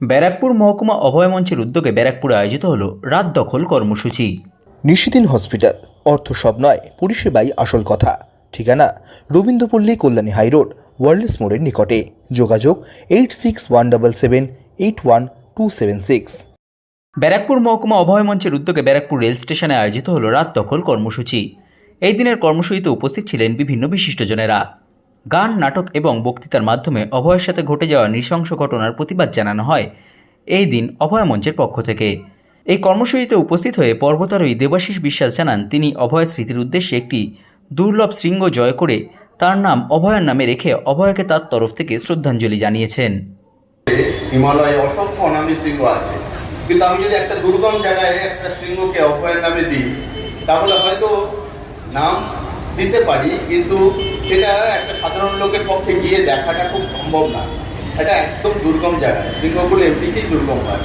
ব্যারাকপুর মহকুমা অভয় মঞ্চের উদ্যোগে ব্যারাকপুরে আয়োজিত হল রাত দখল কর্মসূচি। নিশিদিন হসপিটাল অর্থ সব নয় পরিষেবাই আসল কথা। ঠিকানা রবীন্দ্রপল্লী কল্যাণী হাইরোড ওয়ার্ল্ডস মোড়ের নিকটে। যোগাযোগ eight six one double seven eight one two seven six. Barrackpore মহকুমা অভয় মঞ্চের উদ্যোগে ব্যারাকপুর রেল স্টেশনে আয়োজিত হল রাত দখল কর্মসূচি। এই দিনের কর্মসূচিতে উপস্থিত ছিলেন বিভিন্ন বিশিষ্টজনেরা। গান, নাটক এবং বক্তৃতার মাধ্যমে অভয়ের সাথে ঘটে যাওয়া নৃশংস ঘটনার প্রতিবাদ জানানো হয় এই দিন অভয় মঞ্চের পক্ষ থেকে। এই কর্মসূচিতে উপস্থিত হয়ে পর্বতারোহী দেবাশিস বিশ্বাস জানান, তিনি অভয় স্মৃতির উদ্দেশ্যে একটি দুর্লভ শৃঙ্গ জয় করে তার নাম অভয়ের নামে রেখে অভয়কে তার তরফ থেকে শ্রদ্ধাঞ্জলি জানিয়েছেন। হিমালয়ে অসংখ্য অনামী শৃঙ্গ আছে। কিন্তু আমি যদি একটা দুর্গম জায়গায় একটা শৃঙ্গকে অভয়ের নামে দিই, তাহলে হয়তো নাম দিতে পারি, কিন্তু সেটা একটা সাধারণ লোকের পক্ষে গিয়ে দেখাটা খুব সম্ভব না। এটা একদম দুর্গম জায়গা শৃঙ্গগুলো এমনিতেই দুর্গম হয়।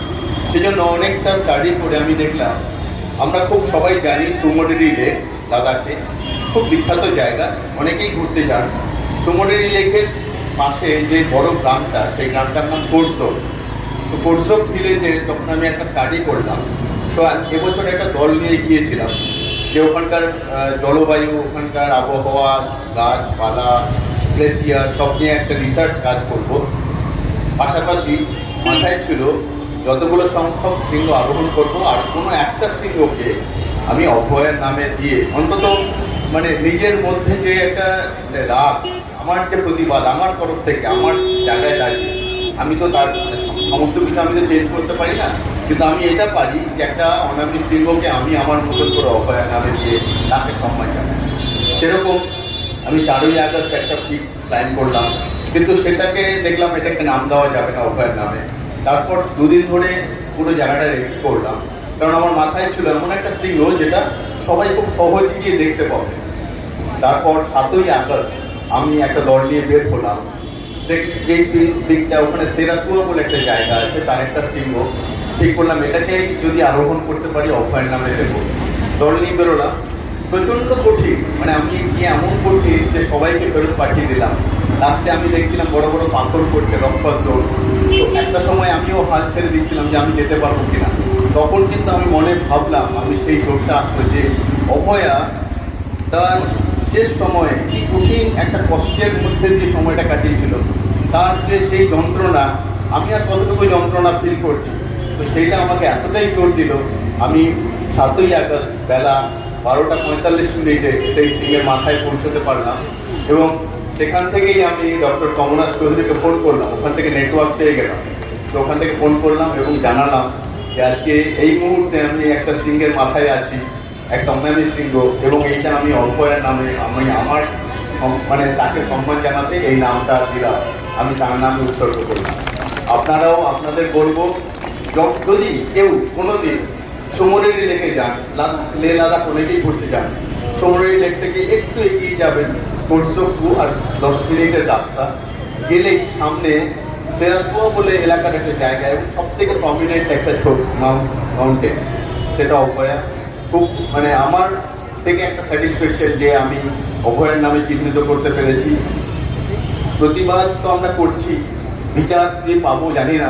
সেজন্য অনেকটা স্টাডি করে আমি দেখলাম, আমরা খুব সবাই জানি সুমোডেরি লেক লাদাখে, খুব বিখ্যাত জায়গা, অনেকেই ঘুরতে যান। সুমোডেরি লেকের পাশে যে বড় গ্রামটা, সেই গ্রামটার নাম কোরসোপ তো কোরসোপ ভিলেজে তখন আমি একটা স্টাডি করলাম। তো এবছর একটা দল নিয়ে গিয়েছিলাম। যে ওখানকার জলবায়ু, ওখানকার আবহাওয়া, গাছপালা গ্লেসিয়ার সব নিয়ে একটা রিসার্চ কাজ করব। পাশাপাশি মাথায় ছিল যতগুলো সংখ্যক শৃঙ্গ আরোহণ করব, আর কোনো একটা শৃঙ্গকে আমি অভয়ের নামে দিয়ে, অন্তত মানে নিজের মধ্যে যে একটা রাগ, আমার যে প্রতিবাদ, আমার তরফ থেকে, আমার জায়গায় দাঁড়িয়ে, আমি তো তার মানে সমস্ত কিছু আমি তো চেঞ্জ করতে পারি না। কিন্তু আমি এটা পারি যে একটা অনামী শৃঙ্গকে আমি আমার মতন করে অভয়ের নামে দিয়ে তাকে সম্মান জানাই। সেরকম আমি চারই আগস্ট একটা পিক প্ল্যান করলাম। কিন্তু সেটাকে দেখলাম এটাকে নাম দেওয়া যাবে না অভয়ের নামে। তারপর দুদিন ধরে পুরো জায়গাটা রেডি করলাম। কারণ আমার মাথায় ছিল এমন একটা শৃঙ্গ যেটা সবাই খুব সহজে গিয়ে দেখতে পাবে। তারপর সাতই আগস্ট আমি একটা দল নিয়ে বের হলাম। যেই পিকটা ওখানে সেরাসুয়া বলে একটা জায়গা আছে, তার একটা শৃঙ্গ ঠিক করলাম এটাকেই যদি আরোহণ করতে পারি অভয়ের নামে দেবো। দল নিয়ে বেরোলাম। প্রচণ্ড কঠিন মানে আমি গিয়ে এমন কঠিন যে সবাইকে ফেরত পাঠিয়ে দিলাম। লাস্টে আমি দেখছিলাম বড় বড় পাথর পড়ছে জোর তো একটা সময় আমিও হাল ছেড়ে দিচ্ছিলাম যে আমি যেতে পারব কিনা। তখন কিন্তু আমি মনে ভাবলাম, আমি সেই জোরটা আসলো যে, অভয়া, তার শেষ সময়ে কি কঠিন একটা কষ্টের মধ্যে দিয়ে সময়টা কাটিয়েছিল। তার যে সেই যন্ত্রণা, আমি আর কতটুকু যন্ত্রণা ফিল করছি। তো সেইটা আমাকে এতটাই জোর দিল। আমি সাতই আগস্ট বেলা বারোটা পঁয়তাল্লিশ মিনিটে সেই সিংহের মাথায় পৌঁছতে পারলাম এবং সেখান থেকেই আমি ডক্টর কমলনাথ চৌধুরীকে ফোন করলাম। ওখান থেকে নেটওয়ার্ক পেয়ে গেলাম। তো ওখান থেকে ফোন করলাম এবং জানালাম যে আজকে এই মুহূর্তে আমি একটা সিংহের মাথায় আছি, একটা অনামী সিংহ এবং এইটা আমি অভয়ের নামে আমি আমার মানে তাকে সম্মান জানাতে এই নামটা দিলাম। আমি তার নামে উৎসর্গ করলাম। আপনারাও আপনাদের বলব যদি কেউ কোনো দিন সমরেরি লেকে যান লে লাদাখ অনেকেই ঘুরতে যান সমরেরি লেক থেকে একটু এগিয়ে যাবেন কোটসপু আর দশ মিনিটের রাস্তা, গেলেই সামনে সেরাসুয়া বলে এলাকার একটা জায়গা এবং সব থেকে প্রমিনেন্ট একটা ছোট মাউন্ট, মাউন্টেন। সেটা অভয়া। খুব মানে আমার থেকে একটা স্যাটিসফ্যাকশন যে আমি অভয়ের নামে চিহ্নিত করতে পেরেছি। প্রতিবাদ তো আমরা করছি, বিচার যে পাবো জানি না